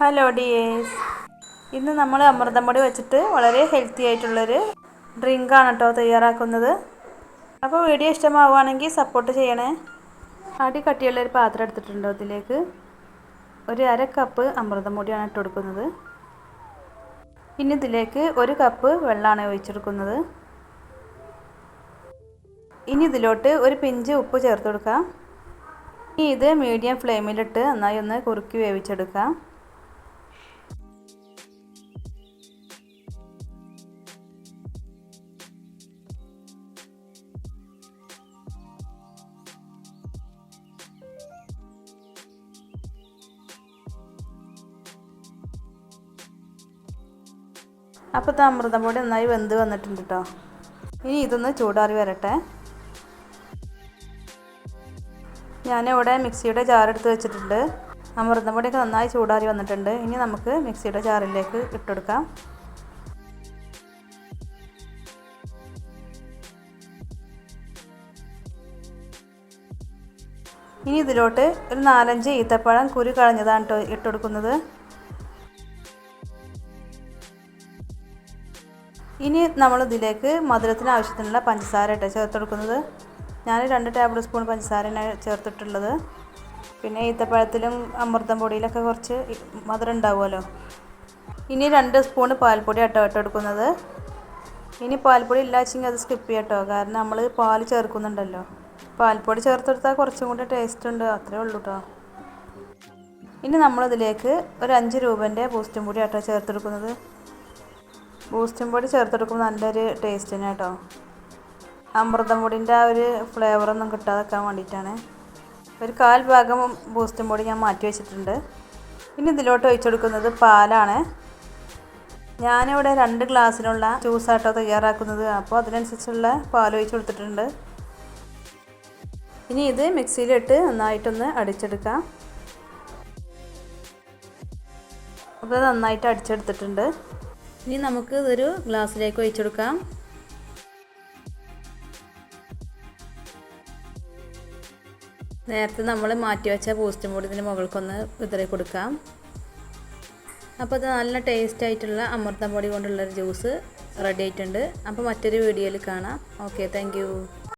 Hello dears ഇന്ന് നമ്മൾ അമൃതം പൊടി വെച്ചിട്ട് വളരെ ഹെൽത്തി ആയിട്ടുള്ളൊരു ഡ്രിങ്കാണ് കേട്ടോ തയ്യാറാക്കുന്നത്. അപ്പോൾ വീഡിയോ ഇഷ്ടമാവുകയാണെങ്കിൽ സപ്പോർട്ട് ചെയ്യണേ. അടി കട്ടിയുള്ളൊരു പാത്രം എടുത്തിട്ടുണ്ടോ അതിലേക്ക്. ഒരു അര കപ്പ് അമൃതം പൊടിയാണ് ഇട്ട് കൊടുക്കുന്നത്. ഇനി ഇതിലേക്ക് ഒരു കപ്പ് വെള്ളമാണ് ഒഴിച്ചെടുക്കുന്നത്. ഇനി ഇതിലോട്ട് ഒരു പിഞ്ച് ഉപ്പ് ചേർത്ത് കൊടുക്കാം. ഇനി ഇത് മീഡിയം ഫ്ലെയിമിലിട്ട് നന്നായി ഒന്ന് കുറുക്കി വേവിച്ചെടുക്കാം. അപ്പോൾ ഇത് അമൃതം പൊടി നന്നായി വെന്ത് വന്നിട്ടുണ്ട് കേട്ടോ ഇനി ഇതൊന്ന് ചൂടാറി വരട്ടെ. ഞാൻ ഞാനിവിടെ മിക്സിയുടെ ജാറെടുത്ത് വെച്ചിട്ടുണ്ട്. അമൃതം പൊടിയൊക്കെ നന്നായി ചൂടാറി വന്നിട്ടുണ്ട്. ഇനി നമുക്ക് മിക്സിയുടെ ജാറിലേക്ക് ഇട്ടെടുക്കാം. ഇനി ഇതിലോട്ട് ഒരു നാലഞ്ച് ഈത്തപ്പഴം കുരു കളഞ്ഞതാണ് കേട്ടോ ഇട്ടുകൊടുക്കുന്നത് ഇനി നമ്മൾ ഇതിലേക്ക് മധുരത്തിന് ആവശ്യത്തിനുള്ള പഞ്ചസാര ഇട്ട് ചേർത്ത് കൊടുക്കുന്നത് ഞാൻ രണ്ട് ടേബിൾ സ്പൂൺ പഞ്ചസാരയാണ് ചേർത്തിട്ടുള്ളത്. പിന്നെ ഈത്തപ്പഴത്തിലും അമൃതം പൊടിയിലൊക്കെ കുറച്ച് മധുരം ഉണ്ടാവുമല്ലോ. ഇനി രണ്ട് സ്പൂൺ പാൽപ്പൊടി ഇട്ടോ ഇട്ട് കൊടുക്കുന്നത് ഇനി പാൽപ്പൊടി ഇല്ലാച്ചെങ്കിൽ അത് സ്കിപ്പ് ചെയ്യട്ടോ. കാരണം നമ്മൾ പാൽ ചേർക്കുന്നുണ്ടല്ലോ. പാൽപ്പൊടി ചേർത്തെടുത്താൽ കുറച്ചും കൂടി ടേസ്റ്റ് ഉണ്ട്. അത്രേ ഉള്ളൂ കേട്ടോ ഇനി നമ്മളിതിലേക്ക് ഒരു അഞ്ച് രൂപേന്റെ ബൂസ്റ്റും കൂടി ആട്ടോ ചേർത്തെടുക്കുന്നത്. ബൂസ്റ്റും പൊടി ചേർത്തെടുക്കുമ്പോൾ നല്ലൊരു ടേസ്റ്റ് തന്നെ കേട്ടോ. അമൃതം പൊടിന്റെ ആ ഒരു ഫ്ലേവറൊന്നും കിട്ടാതെക്കാൻ വേണ്ടിയിട്ടാണ്. ഒരു കാൽ ഭാഗം ബൂസ്റ്റും പൊടി ഞാൻ മാറ്റി വെച്ചിട്ടുണ്ട്. ഇനി ഇതിലോട്ട് ഒഴിച്ചെടുക്കുന്നത് പാലാണ്. ഞാനിവിടെ രണ്ട് ഗ്ലാസ്സിനുള്ള ജ്യൂസാട്ടോ തയ്യാറാക്കുന്നത്. അപ്പോൾ അതിനനുസരിച്ചുള്ള പാൽ ഒഴിച്ച് കൊടുത്തിട്ടുണ്ട്. ഇനി ഇത് മിക്സിയിലിട്ട് നന്നായിട്ടൊന്ന് അടിച്ചെടുക്കാം. അപ്പോൾ നന്നായിട്ട് അടിച്ചെടുത്തിട്ടുണ്ട്. ഇനി നമുക്ക് ഇതൊരു ഗ്ലാസ്സിലേക്ക് ഒഴിച്ചെടുക്കാം നേരത്തെ നമ്മൾ മാറ്റി വെച്ച ബൂസ്റ്റും കൂടി ഇതിന് മുകൾക്കൊന്ന് വിതറി കൊടുക്കാം. അപ്പോൾ ഇത് നല്ല ടേസ്റ്റ് ആയിട്ടുള്ള അമൃതം പൊടി കൊണ്ടുള്ളൊരു ജ്യൂസ് റെഡി ആയിട്ടുണ്ട്. അപ്പോൾ മറ്റൊരു വീഡിയോയിൽ കാണാം. Okay thank